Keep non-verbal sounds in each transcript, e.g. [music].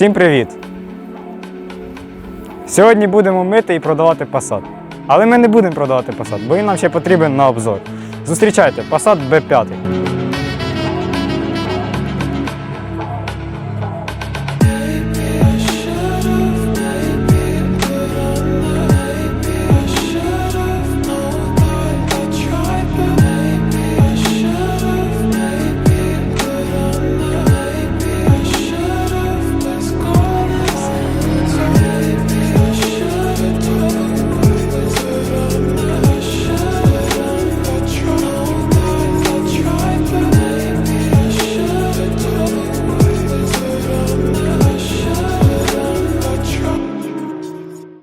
Всім привіт! Сьогодні будемо мити і продавати Passat. Але ми не будемо продавати Passat, бо він нам ще потрібен на обзор. Зустрічайте Passat B5.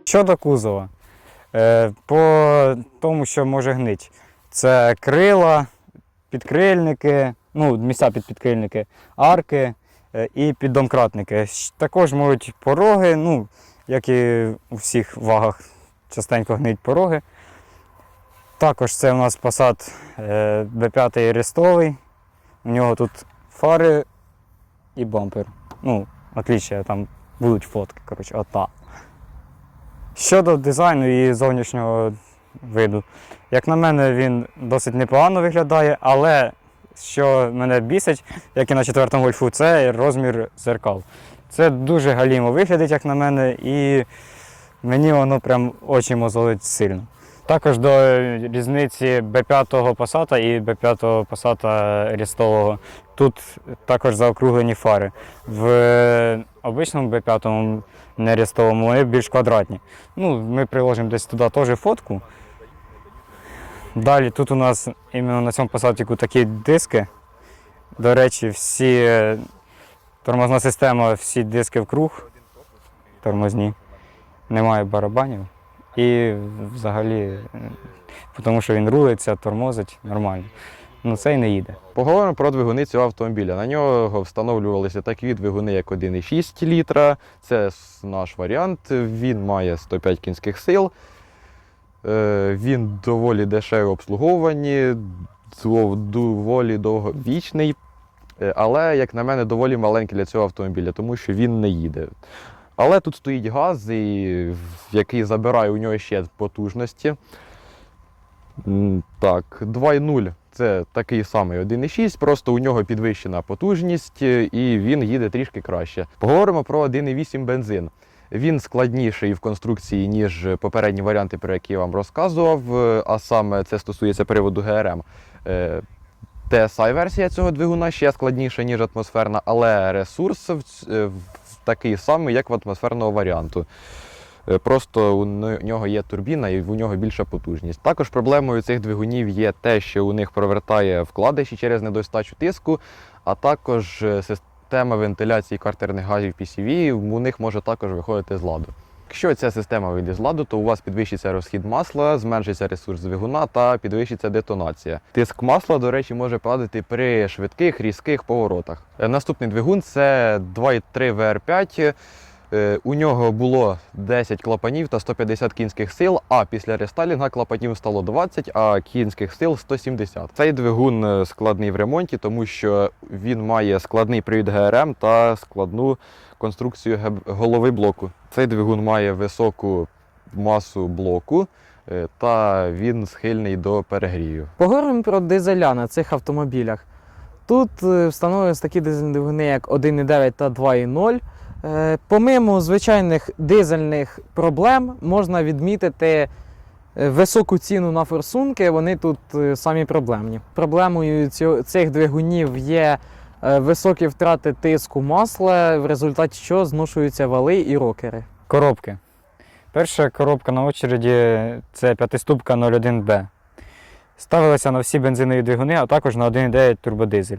Щодо кузова, е, по тому, що може гнить, це крила, підкрильники, ну, місця під підкрильники, арки е, і піддомкратники. Також можуть пороги, ну, як і у всіх вагах, частенько гнить пороги. Також це у нас Passat е, B5 рестовий. У нього тут фари і бампер. Ну, отличия, там будуть фотки, коротше, ота. Щодо дизайну і зовнішнього виду, як на мене, він досить непогано виглядає, але що мене бісить, як і на четвертому гольфу, це розмір зеркал. Це дуже галімо виглядить, як на мене, і мені воно прям очі мозолить сильно. Також до різниці B5 Passat і B5 Passat рістового. Тут також заокруглені фари. В обичному B5 не рістовому вони більш квадратні. Ну, ми приложимо десь туди теж фотку. Далі тут у нас іменно на цьому посадку такі диски. До речі, всі тормозна система, всі диски в круг, тормозні, немає барабанів. І взагалі, тому що він рулиться, тормозить нормально. Ну це й не їде. Поговоримо про двигуни цього автомобіля. На нього встановлювалися такі двигуни, як 1,6 літра. Це наш варіант. Він має 105 кінських сил. Е, Він доволі дешево обслуговувані, доволі довговічний. Е, Але, як на мене, доволі маленький для цього автомобіля, тому що він не їде. Але тут стоїть газ, який забирає у нього ще потужності. Так, 2.0 це такий самий 1.6, просто у нього підвищена потужність е, і він їде трішки краще. Поговоримо про 1.8 бензин. Він складніший в конструкції, ніж попередні варіанти, про які я вам розказував, е, а саме це стосується приводу ГРМ. Е, TSI-версія цього двигуна ще складніша, ніж атмосферна, але ресурс такий самий, як в атмосферного варіанту. Е, Просто у нього є турбіна і у нього більша потужність. Також проблемою цих двигунів є те, що у них провертає вкладиші через недостачу тиску, а також е, система вентиляції картерних газів PCV у них може також виходити з ладу. Якщо ця система вийде з ладу, то у вас підвищиться розхід масла, зменшиться ресурс двигуна та підвищиться детонація. Тиск масла, до речі, може падати при швидких різких поворотах. Е, Наступний двигун це 2.3 VR5. Е, У нього було 10 клапанів та 150 кінських сил, а після рестайлінга клапанів стало 20, а кінських сил 170. Цей двигун е, складний в ремонті, тому що він має складний привід ГРМ та складну конструкцію голови блоку. Цей двигун має високу масу блоку е, та він схильний до перегрівів. Поговоримо про дизеля на цих автомобілях. Тут встановлюються такі дизельні двигуни, як 1,9 та 2,0. Е, Помимо звичайних дизельних проблем, можна відмітити е, високу ціну на форсунки. Вони тут е, самі проблемні. Проблемою цих двигунів є високі втрати тиску масла, в результаті чого зношуються вали і рокери. Коробки. Перша коробка на очереді це п'ятиступка 01B. Ставилася на всі бензинові двигуни, а також на 1,9 турбодизель.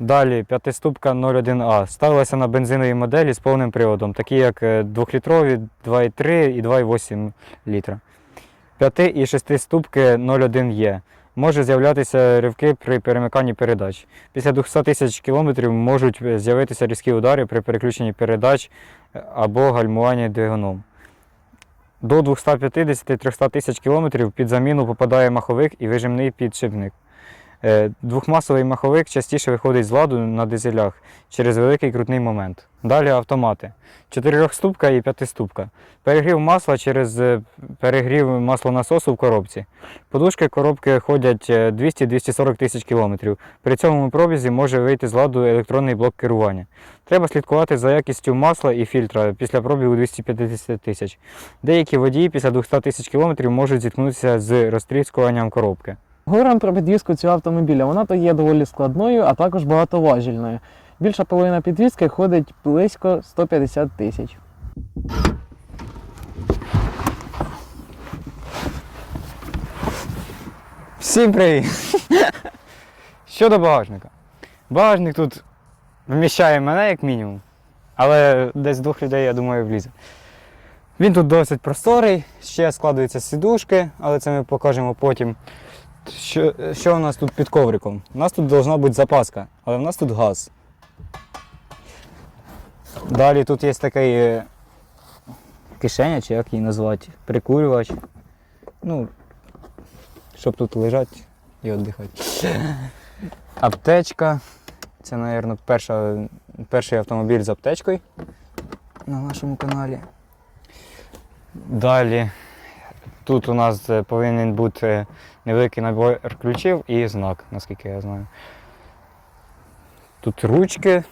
Далі п'ятиступка 01А. Ставилася на бензинові моделі з повним приводом, такі як 2-літрові, 2,3 і 2,8 літра. 5 і 6 ступки 01Е. Може з'являтися ривки при перемиканні передач. Після 200 тисяч кілометрів можуть з'явитися різкі удари при переключенні передач е, або гальмуванні двигуном. До 250-300 тисяч кілометрів під заміну попадає маховик і вижимний підшипник. Е, Двохмасовий маховик частіше виходить з ладу на дизелях через великий крутний момент. Далі автомати. Чотирьохступка і п'ятиступка. Перегрів масла через е, перегрів маслонасосу в коробці. Подушки коробки ходять е, 200-240 тисяч кілометрів. При цьому пробізі може вийти з ладу електронний блок керування. Треба слідкувати за якістю масла і фільтра після пробігу 250 тисяч. Деякі водії після 200 тисяч кілометрів можуть зіткнутися з розтріскуванням коробки. Говоримо про підвізку цього автомобіля. Вона то є доволі складною, а також багатоважільною. Більша половина підвізки ходить близько 150 тисяч. Всім привіт! [laughs] Щодо багажника. Багажник тут вміщає мене як мінімум, але десь двох людей, я думаю, влізе. Він тут досить просторий, ще складуються сідушки, але це ми покажемо потім. Що, що у нас тут під ковриком? У нас тут повинна бути запаска, але в нас тут газ. Далі тут є такий е, кишеня, чи як її назвати, прикурювач. Ну, щоб тут лежати і віддихати. Аптечка. Це, мабуть, перший автомобіль з аптечкою на нашому каналі. Далі тут у нас е, повинен бути невеликий набір ключів і знак, наскільки я знаю. Тут ручки,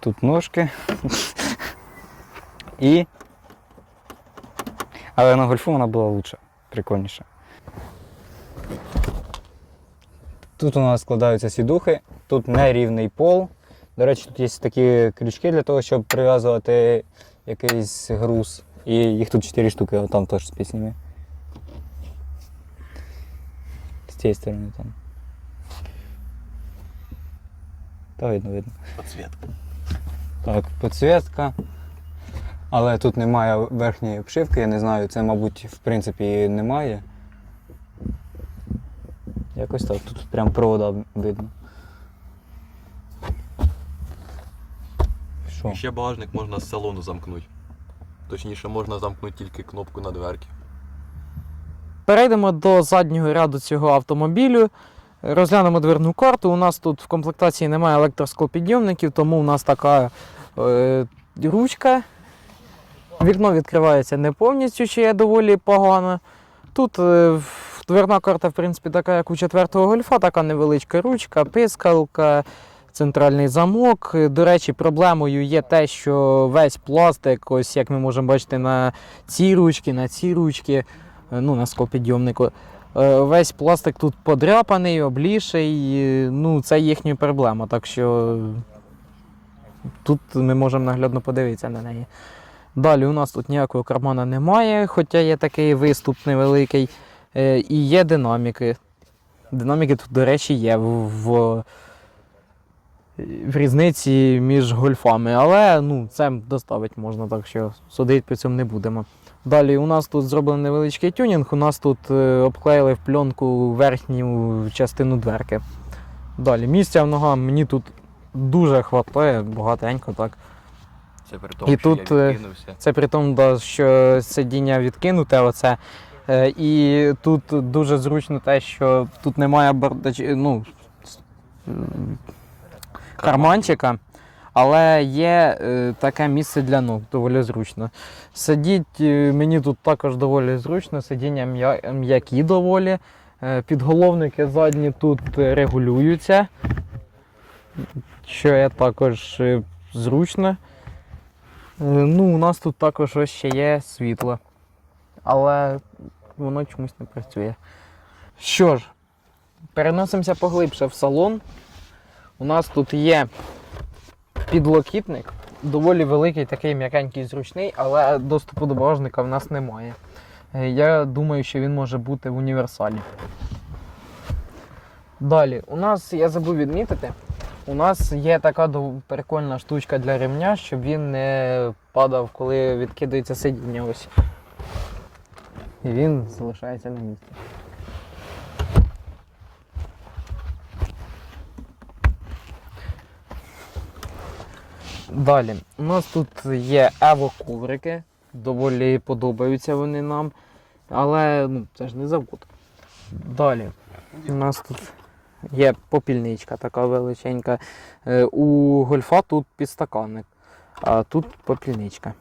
тут ножки. [laughs] І. Але на гольфу вона була лучша, прикольніша. Тут у нас складаються сідухи, тут нерівний пол. До речі, тут є такі крючки для того, щоб прив'язувати якийсь груз. І їх тут 4 штуки, там теж. З цієї сторони там. Та видно, видно. Подсвітка. Так, підсвітка. Але тут немає верхньої обшивки, я не знаю, це, мабуть, в принципі немає. Якось так, тут прям провода видно. Що? Ще багажник можна з салону замкнути. Точніше, можна замкнути тільки кнопку на дверці. Перейдемо до заднього ряду цього автомобілю. Розглянемо дверну карту. У нас тут в комплектації немає електросклопідйомників, тому у нас така е, ручка. Вікно відкривається не повністю, що є доволі погано. Тут е, дверна карта, в принципі, така, як у четвертого гольфа, така невеличка ручка, пискалка, центральний замок. До речі, проблемою є те, що весь пластик, ось як ми можемо бачити на цій ручці, на цій ручці, е, ну, на скопідйомнику. Е, Весь пластик тут подряпаний, обліший. Ну, це їхня проблема. Так що тут ми можемо наглядно подивитися на неї. Далі у нас тут ніякого кармана немає, хоча є такий виступ невеликий. Е, І є динаміки. Динаміки тут, до речі, є в, в, в різниці між гольфами, але ну, це доставити можна, так що судити по цьому не будемо. Далі у нас тут зроблений невеличкий тюнінг, у нас тут е, обклеїли в пленку верхню частину дверки. Далі місця в ногах мені тут дуже хватає, багатенько так. Це при тому, І що тут, я е, відкинувся. Це при тому, да, що сидіння відкинуте, оце. Е, І тут дуже зручно те, що тут немає бардач... ну, карманчика, але є е, таке місце для ног, доволі зручно. Сидіть е, мені тут також доволі зручно, сидіння м'які доволі. Е, Підголовники задні тут е, регулюються, що є також е, зручно. Е, Ну, у нас тут також ось ще є світло, але воно чомусь не працює. Що ж, переносимося поглибше в салон. У нас тут є підлокітник, доволі великий, такий м'якенький, зручний, але доступу до багажника в нас немає. Е, Я думаю, що він може бути в універсалі. Далі, у нас, я забув відмітити, у нас є така прикольна штучка для ремня, щоб він не падав, коли відкидається сидіння. Ось. І він залишається на місці. Далі, у нас тут є ево-коврики, доволі подобаються вони нам, але ну, це ж не завод. Далі. У нас тут є попільничка така величенька. Е, У гольфа тут підстаканник, а тут попільничка.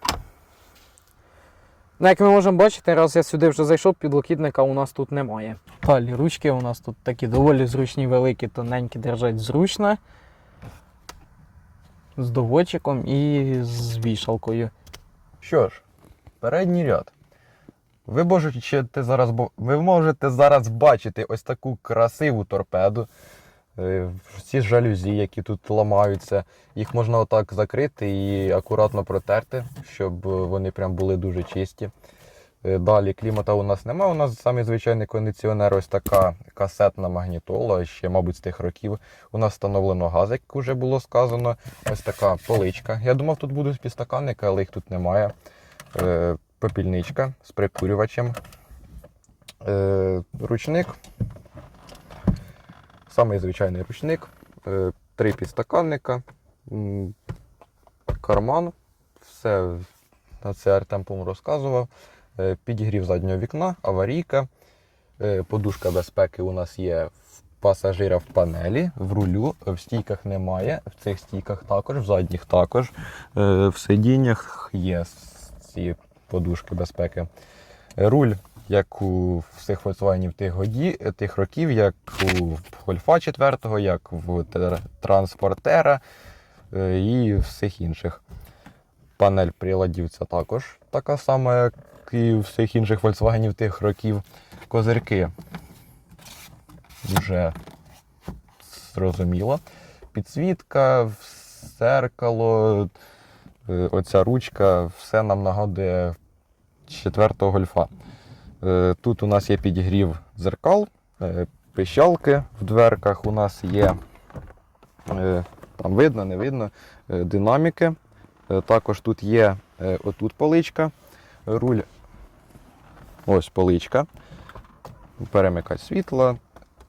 Ну, як ми можемо бачити, раз я сюди вже зайшов, підлокітника у нас тут немає. Далі ручки у нас тут такі доволі зручні, великі, тоненькі, держать зручно. З доводчиком і з вішалкою. Що ж, передній ряд. Ви можете зараз, ви можете зараз бачити ось таку красиву торпеду. Е, Ці жалюзі, які тут ламаються, їх можна отак закрити і акуратно протерти, щоб вони прям були дуже чисті. Е, Далі клімата у нас немає. У нас самий звичайний кондиціонер, ось така касетна магнітола, ще, мабуть, з тих років. У нас встановлено газ, як вже було сказано. Ось така поличка. Я думав, тут будуть підстаканники, але їх тут немає. Е, Попільничка з прикурювачем. Е, Ручник. Самий звичайний ручник. Три підстаканника. Карман. Все на це Артем розказував. Е, Підігрів заднього вікна, аварійка. Е, Подушка безпеки у нас є в пасажира в панелі, в рулю, в стійках немає, в цих стійках також, в задніх також. Е, В сидіннях є ці подушки безпеки. Руль, як у всіх Volkswagen тих, тих років, як у Гольфа 4, як в Транспортера і всіх інших. Панель приладів це також така сама, як і всіх інших Volkswagen тих років. Козирки вже зрозуміло. Підсвітка, зеркало, е, оця ручка, все нам нагадує четвертого гольфа. Е, Тут у нас є підігрів дзеркал, е, пищалки в дверках у нас є. Там видно, не видно, динаміки. Також тут є отут поличка, руль. Ось поличка. Перемикач світла.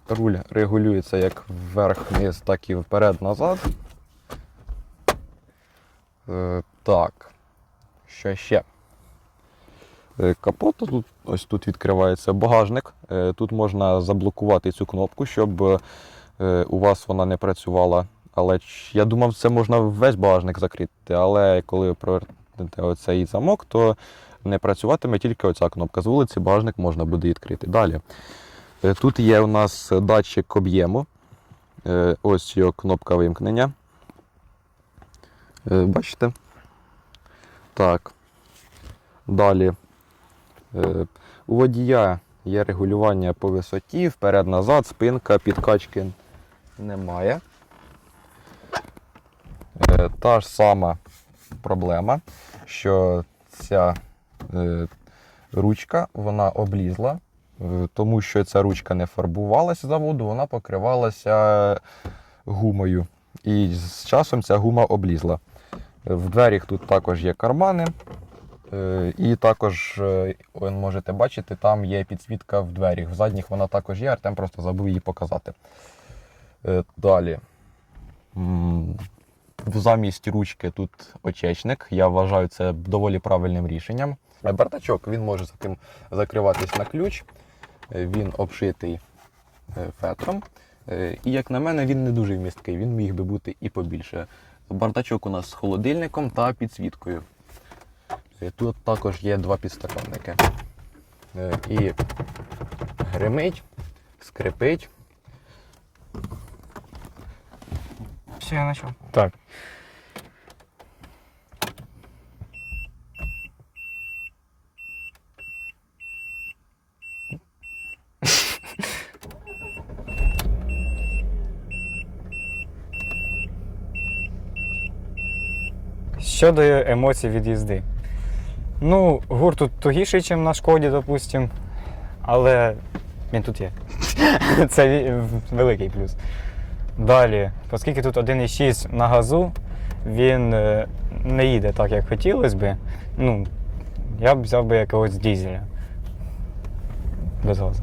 Руль регулюється як вверх-вниз, так і вперед-назад. Е, Так. Що ще? Е, Капот тут, ось тут відкривається багажник. Е, Тут можна заблокувати цю кнопку, щоб у вас вона не працювала. Але я думав, це можна весь багажник закрити. Але коли провернете оцей замок, то не працюватиме тільки оця кнопка. З вулиці багажник можна буде відкрити. Далі. Е, Тут є у нас датчик об'єму. Е, Ось його кнопка вимкнення. Е, Бачите? Так. Далі. У водія є регулювання по висоті, вперед-назад, спинка, підкачки немає. Та ж сама проблема, що ця ручка вона облізла, е, тому що ця ручка не фарбувалася з заводу, вона покривалася гумою. І з часом ця гума облізла. Е, В дверях тут також є кармани. Е, І також, е, ви можете бачити, там є підсвітка в дверях. В задніх вона також є, Артем просто забув її показати. Е, Далі. Замість ручки тут очечник. Я вважаю це доволі правильним рішенням. Е, Бардачок він може заким- закриватись на ключ. Е, Він обшитий е, фетром. І, як на мене, він не дуже вмісткий, він міг би бути і побільше. Бардачок у нас з холодильником та підсвіткою. Тут також є два підстаканники. І гримить, скрипить. Все, я почав. Так. Щодо емоцій від їзди. Ну, гурт тут тугіший, ніж на шкоді, допустим. Але він тут є. [laughs] Це великий плюс. Далі, оскільки тут 1,6 на газу, він е, не їде так, як хотілося би. Ну, я б взяв би якогось дізеля. Без газу.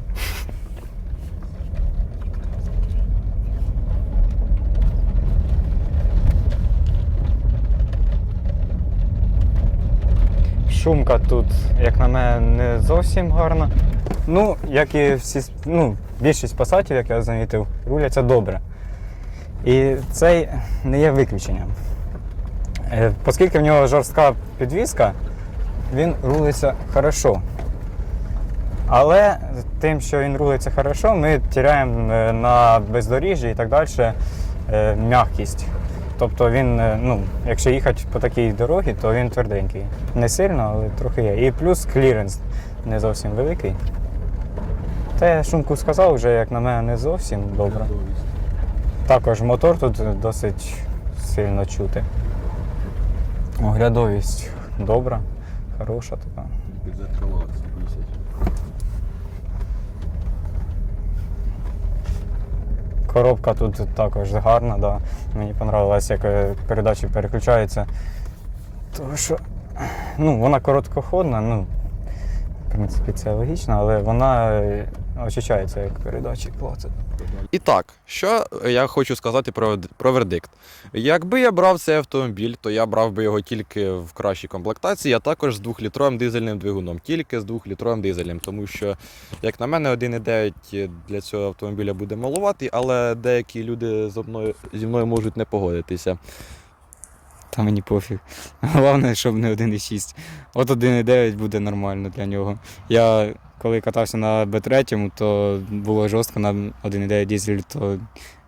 Шумка тут, як на мене, не зовсім гарна. Ну, як і всі, ну, більшість пасатів, як я замітив, руляться добре. І цей не є виключенням. Е, Оскільки в нього жорстка підвізка, він рулиться хорошо. Але тим, що він рулиться хорошо, ми тіряємо е, на бездоріжжі і так далі е, м'якість. Тобто він, е, ну, якщо їхати по такій дорогі, то він тверденький. Не сильно, але трохи є. І плюс кліренс не зовсім великий. Та я шумку сказав, вже як на мене не зовсім добре. Також мотор тут досить сильно чути. Оглядовість добра, хороша така. Коробка тут також гарна, да. мені понравилось, як е, передачі переключаються. Тому що ну, вона короткоходна, ну, в принципі, це логічно, але вона е, очищається як передачі платить. І так, що я хочу сказати про, про вердикт. Якби я брав цей автомобіль, то я брав би його тільки в кращій комплектації, а також з 2-літровим дизельним двигуном. Тільки з 2-літровим дизелем. Тому що, як на мене, 1,9 для цього автомобіля буде малуватий, але деякі люди зі мною, зі мною можуть не погодитися. Та мені пофіг. Головне, щоб не 1,6. От 1,9 буде нормально для нього. Я коли катався на Б3, то було жорстко на 1,9 дизель, то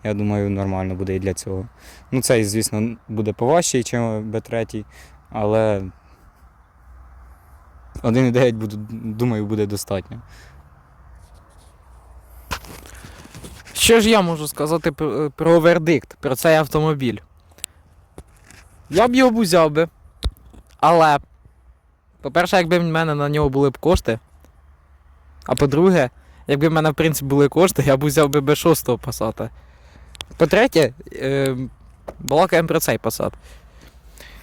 я думаю, нормально буде і для цього. Ну, цей, звісно, буде поважчий, ніж Б3, але 1,9 буду, думаю, буде достатньо. Що ж я можу сказати про вердикт, про цей автомобіль? Я б його б узяв би. Але, по-перше, якби в мене на нього були б кошти. А по-друге, якби в мене, в принципі, були кошти, я б узяв би Б6 пасата. По-третє, е, балакаємо про цей пасат.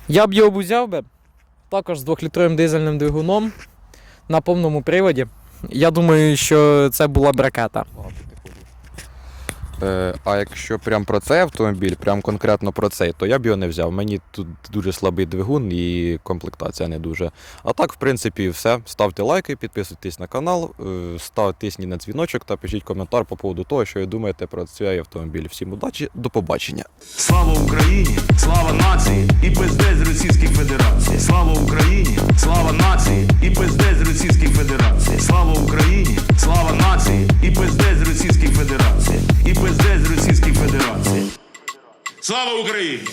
Я б його б узяв би також з 2-літровим дизельним двигуном на повному приводі. Я думаю, що це була б ракета. Е, а якщо прям про цей автомобіль, прям конкретно про цей, то я б його не взяв. Мені тут дуже слабий двигун і комплектація не дуже. А так, в принципі, все. Ставте лайки, підписуйтесь на канал, е, став, тисніть на дзвіночок та пишіть коментар по поводу того, що ви думаєте про цей автомобіль. Всім удачі, до побачення. Слава Україні, слава нації і пиздець Російській Федерації. Слава Україні, слава нації і пиздець Російській Федерації. Слава Україні, слава нації і пиздець Російській Федерації. І пиздець Російської Федерації. Слава Україні!